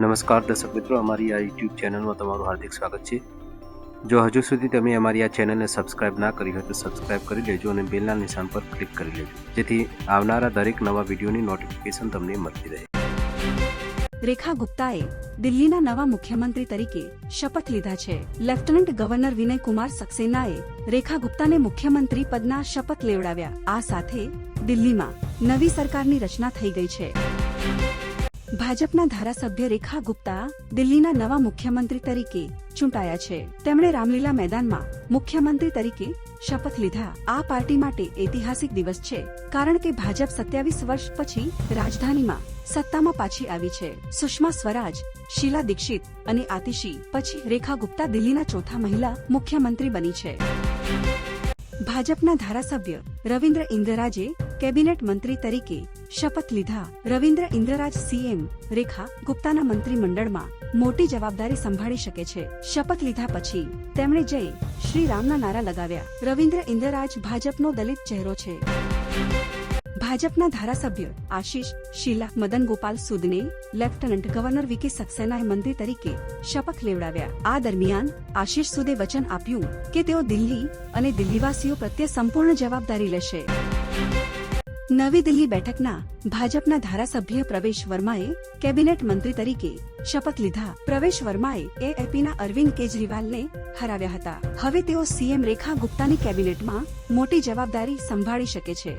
નમસ્કાર દર્શક મિત્રો, અમારી આ યુટ્યુબ ચેનલમાં તમારું હાર્દિક સ્વાગત છે. જો હજુ સુધી તમે અમારી આ ચેનલને સબસ્ક્રાઇબ ના કરી હોય તો સબસ્ક્રાઇબ કરી લેજો અને બેલના નિશાન પર ક્લિક કરી લેજો. જેથી આવનારા દરેક નવા વિડીયોની નોટિફિકેશન તમને મળતી રહે. રેખા ગુપ્તાએ દિલ્હીના નવા મુખ્યમંત્રી તરીકે શપથ લીધા છે. લેફ્ટનન્ટ ગવર્નર વિનય કુમાર સક્સેનાએ રેખા ગુપ્તાને મુખ્યમંત્રી પદના શપથ લેવડાવ્યા. આ સાથે દિલ્હીમાં નવી સરકારની રચના થઈ ગઈ છે. ભાજપના ધારાસભ્ય રેખા ગુપ્તા દિલ્હીના નવા મુખ્યમંત્રી તરીકે ચૂંટાયા છે. તેમણે રામલીલા મેદાનમાં મુખ્યમંત્રી તરીકે શપથ લીધા. આ પાર્ટી માટે ઐતિહાસિક દિવસ છે, કારણ કે ભાજપ સત્યાવીસ વર્ષ પછી રાજધાનીમાં સત્તામાં પાછી આવી છે. સુષ્મા સ્વરાજ, શીલા દીક્ષિત અને આતિશી પછી રેખા ગુપ્તા દિલ્હીના ચોથા મહિલા મુખ્યમંત્રી બની છે. ભાજપના ધારાસભ્ય રવિન્દ્ર ઇન્દ્રરાજે કેબિનેટ મંત્રી તરીકે શપથ લીધા. રવિન્દ્ર ઇન્દ્રરાજ સીએમ, રેખા ગુપ્તાના મંત્રીમંડળમાં મોટી જવાબદારી સંભાળી શકે છે. શપથ લીધા પછી તેમણે જય શ્રી રામના નારા લગાવ્યા. રવિન્દ્ર ઇન્દ્રરાજ ભાજપનો દલિત ચહેરો છે. ભાજપના ધારાસભ્ય આશીષ, શીલા, મદન ગોપાલ સુદને, લેફ્ટનન્ટ ગવર્નર વીકે સક્સેનાએ મંત્રી તરીકે શપથ લેવડાવ્યા. આ દરમિયાન આશીષ સુદે વચન આપ્યું કે તેઓ દિલ્હી અને દિલ્હીવાસીઓ પ્રત્યે સંપૂર્ણ જવાબદારી લેશે. નવી દિલ્હી બેઠકના ભાજપના ધારાસભ્ય પ્રવેશ વર્માએ કેબિનેટ મંત્રી તરીકે શપથ લીધા. પ્રવેશ વર્માએ એએપીના અરવિંદ કેજરીવાલને હરાવ્યા હતા. હવે તેઓ સીએમ રેખા ગુપ્તાની કેબિનેટમાં મોટી જવાબદારી સંભાળી શકે છે.